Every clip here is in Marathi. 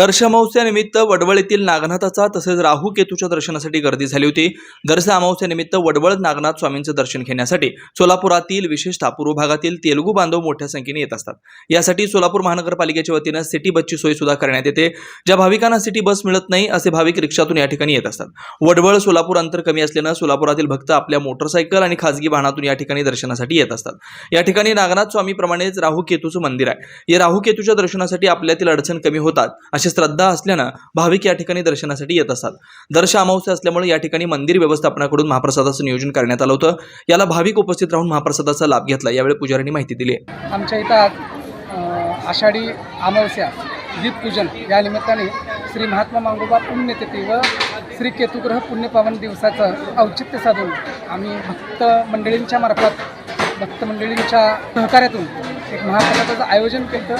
दर्शअमावस्यानिमित्त वडवळ येथील नागनाथाचा तसेच राहू केतूच्या दर्शनासाठी गर्दी झाली होती. दर्श अमावस्यानिमित्त वडवळ नागनाथ स्वामींचं दर्शन घेण्यासाठी सोलापुरातील विशेषतः पूर्व भागातील तेलुगू बांधव मोठ्या संख्येने येत असतात. यासाठी सोलापूर महानगरपालिकेच्या वतीनं सिटी बसची सोय सुद्धा करण्यात येते. ज्या भाविकांना सिटी बस मिळत नाही असे भाविक रिक्षातून या ठिकाणी येत असतात. वडवळ सोलापूर अंतर कमी असल्यानं सोलापुरातील भक्त आपल्या मोटरसायकल आणि खासगी वाहनातून या ठिकाणी दर्शनासाठी येत असतात. या ठिकाणी नागनाथ स्वामीप्रमाणेच राहू केतूचं मंदिर आहे. या राहू केतूच्या दर्शनासाठी आपल्यातील अडचण कमी होतात असे अशी श्रद्धा असल्यानं भाविक या ठिकाणी दर्शनासाठी येत असतात. दर्श अमावस्या असल्यामुळे या ठिकाणी मंदिर व्यवस्थापनाकडून महाप्रसादाचं नियोजन करण्यात आलं होतं. याला भाविक उपस्थित राहून महाप्रसादाचा लाभ घेतला यावेळी पुजाऱ्यांनी माहिती दिली आमच्या इथं आज आषाढी अमावस्या दीपपूजन या निमित्ताने श्री महात्मा मांगोबा पुण्यतिथी व श्री केतुग्रह पुण्यपावन दिवसाचं औचित्य साधून आम्ही भक्त मंडळींच्या मार्फत भक्त मंडळींच्या सहकार्यातून एक महाप्रसादाचं आयोजन केलं.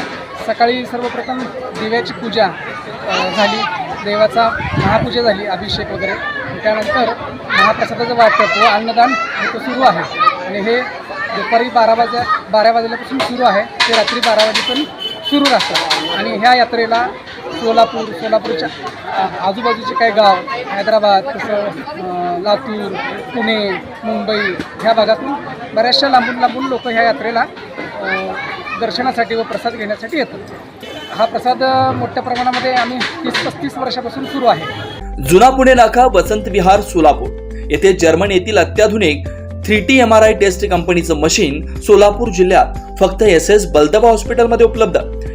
सकाळी सर्वप्रथम दिव्याची पूजा झाली. देवाचा महापूजा झाली अभिषेक वगैरे. त्यानंतर महाप्रसादाचं वाटप व अन्नदान इथं सुरू आहे. आणि हे दुपारी बारा वाजा बारा वाजल्यापासून सुरू आहे. ते रात्री बारा वाजेपर्यंत सुरू राहतं. आणि ह्या यात्रेला सोलापूर सोलापूरच्या आजूबाजूचे काही गाव हैदराबाद तसं लातूर पुणे मुंबई ह्या भागातून बऱ्याचशा लांबून लांबून लोक ह्या यात्रेला दर्शनासाठी व प्रसाद घेण्यासाठी येतात. हा प्रसाद मोठ्या प्रमाणामध्ये आम्ही तीस पस्तीस वर्षापासून सुरू आहे. जुना पुणे नाका वसंत विहार सोलापूर. येथे जर्मन येथील अत्याधुनिक three T M R I test कंपनीचं मशीन सोलापूर जिल्ह्यात फक्त एस एस बलदबा हॉस्पिटलमध्ये उपलब्ध.